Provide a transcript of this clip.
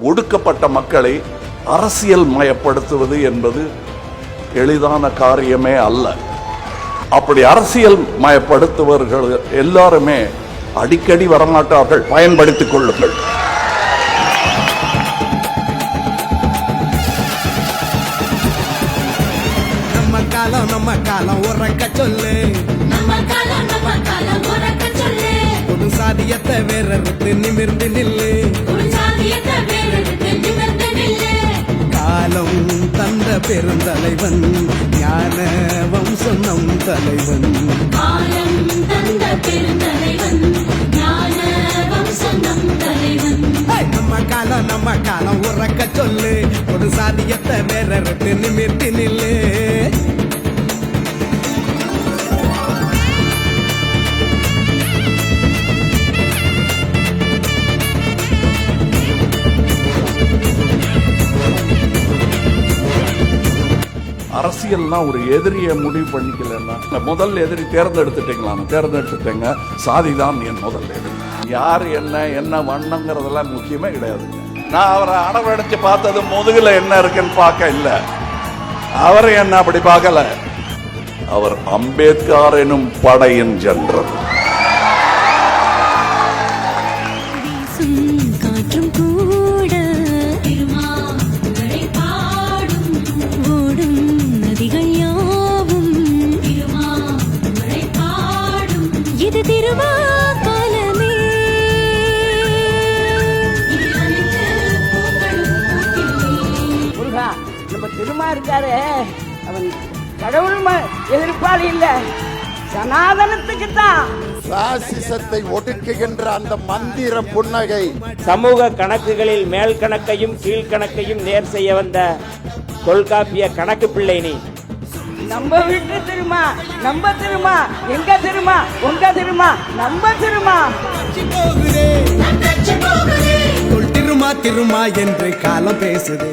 ஒடுக்கப்பட்ட மக்களை அரசியல் மயப்படுத்துவது என்பது எளிதான காரியமே அல்ல. அப்படி அரசியல் மயப்படுத்துவர்கள் எல்லாருமே அடிக்கடி வரமாட்டார்கள். பயன்படுத்திக் கொள்ளுங்கள். நம்ம காலம் நம்ம காலம் உறக்க சொல்லு. நம்ம காலம் நம்ம காலம் உறக்க சொல்லு. ஒரு சாதியத்தை வேறறுத்து நிமிர்ந்து நில்லு. பெருந்தலைவன் ஞான வம்சம் நம் தலைவன்! நம்ம காலம் நம்ம காலம் உறக்க சொல்லு. ஒரு சாதியத்தை வேறறுத்து நிமிர்ந்து நில்லு. அரசியல்னா ஒரு எதிரியை முடிவு பண்ணிக்கலன்னா முதல் எதிரி தேர்ந்தெடுத்துட்டீங்களா தேர்ந்தெடுத்துட்டேங்க. சாதிதான் என் முதல் எதிரி. யார் என்ன என்ன வண்ணங்கிறதெல்லாம் முக்கியமே கிடையாதுங்க. நான் அவரை அடவடைச்சு பார்த்தது முதுகுல என்ன இருக்குன்னு பார்க்க இல்லை. அவர் என்ன அப்படி பார்க்கல? அவர் அம்பேத்கர் எனும் படையின் ஜென்ரல். நம்ம திருமா இருக்காரு. அவன் கடவுள் எதிர்ப்பாளி இல்ல. சனாதனத்துக்கு தான் பாசிசத்தை ஒடுக்குகின்ற அந்த மந்திர புன்னகை. சமூக கணக்குகளில் மேல் கணக்கையும் கீழ்கணக்கையும் நேர் செய்ய வந்த தொல்காப்பிய கணக்கு பிள்ளை நீ. நம்ம வீட்டு திருமா நம்ம திருமா எங்க திருமா உங்க திருமா நம்ம திருமா. திருமா திருமா என்று காலம் பேசுதே.